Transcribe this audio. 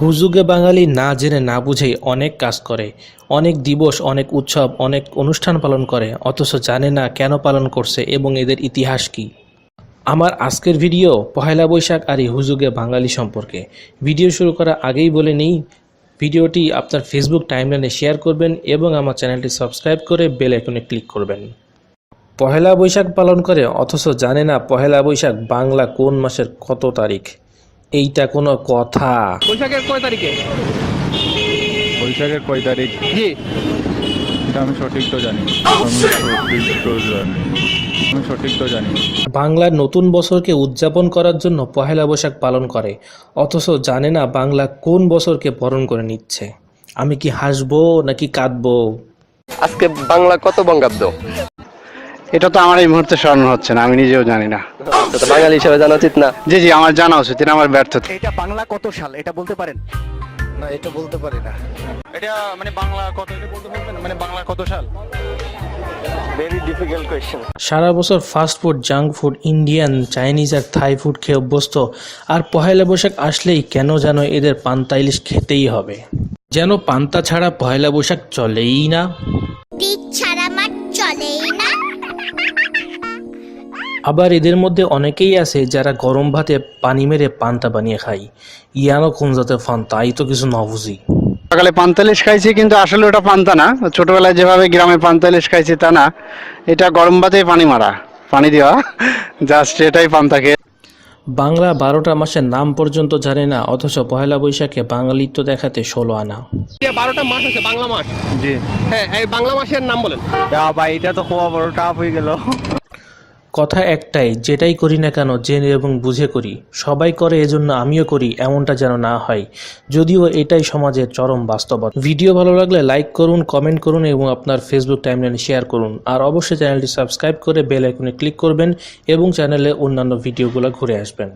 হুজুগে বাঙালি না জেনে না বুঝেই অনেক কাজ করে, অনেক দিবস, অনেক উৎসব, অনেক অনুষ্ঠান পালন করে, অথচ জানে না কেন পালন করছে এবং এদের ইতিহাস কী। আমার আজকের ভিডিও পহেলা বৈশাখ আর হুজুগে বাঙালি সম্পর্কে। ভিডিও শুরু করার আগেই বলে নেই, ভিডিওটি আপনার ফেসবুক টাইমলাইনে শেয়ার করবেন এবং আমার চ্যানেলটি সাবস্ক্রাইব করে বেল আইকনে ক্লিক করবেন। পহেলা বৈশাখ পালন করে, অথচ জানে না পহেলা বৈশাখ বাংলা কোন মাসের কত তারিখ। এইটা কোনো কথা। বৈশাখের কয় তারিখে? বৈশাখের কয় তারিখ? জি। এটা আমি সঠিক তো জানি। আমি সঠিক তো জানি। আমি সঠিক তো জানি। বাংলার নতুন বছরকে উদযাপন করার জন্য পহেলা বৈশাখ পালন করে। অথচ জানে না বাংলা কোন বছরকে বরণ করে নিচ্ছে। আমি কি হাসবো নাকি কাঁদবো? আজকে বাংলা কত বঙ্গাব্দ? এটা তো আমার এই মুহূর্তে স্মরণ হচ্ছে না আমি নিজেও জানি না। বাঙালি হিসেবে জানা উচিত না। জি জি আমার জানা উচিত এটা আমার ব্যর্থতা এটা বাংলা কত সাল? এটা বলতে পারেন? না এটা বলতে পারি না। এটা মানে বাংলা কত এটা বলতে পারবেন? মানে বাংলা কত সাল? সারা বছর fast food junk food Indian Chinese আর থাই ফুড খেয়ে অভ্যস্ত আর পহেলা বৈশাখ আসলেই কেন যেন এদের পান্তা ইলিশ খেতেই হবে? যেন পান্তা ছাড়া পহেলা বৈশাখ চলেই না। ছাড়া মাঠ চলেই না। আবার এদের মধ্যে অনেকেই আছে যারা গরম ভাতে পানি মেরে পান্তা বানিয়ে খায়। ইয়ানো কোন জাতের ফান তাই তো কিছু না বুঝি। সকালে পান্তালিশ খাইছি কিন্তু আসলে ওটা পান্তা না। ছোটবেলায় যেভাবে গ্রামে পান্তালিশ খাইছি তা না। এটা গরম ভাতে পানি মারা। পানি দেওয়া। জাস্ট এটাই পান্তা খেয়ে। বাংলা বারোটা মাসের নাম পর্যন্ত জানে না অথচ পহেলা বৈশাখে বাঙালিত্ব দেখাতে ষোলো আনা। বারোটা মাস আছে বাংলা মাস। জি। হ্যাঁ এই বাংলা মাসের নাম বলেন। এটা তো হওয়া বড় টাফ হয়ে গেল। কথা একটাই, যেটাই করি না কেন জেনে এবং বুঝে করি। সবাই করে এজন্য আমিও করি, এমনটা যেন না হয়। যদিও এটাই সমাজের চরম বাস্তবতা। ভিডিও ভালো লাগলে লাইক করুন, কমেন্ট করুন এবং আপনার ফেসবুক টাইমলাইনে শেয়ার করুন। আর অবশ্যই চ্যানেলটি সাবস্ক্রাইব করে বেল আইকনে ক্লিক করবেন এবং চ্যানেলে অন্যান্য ভিডিওগুলো ঘুরে আসবেন।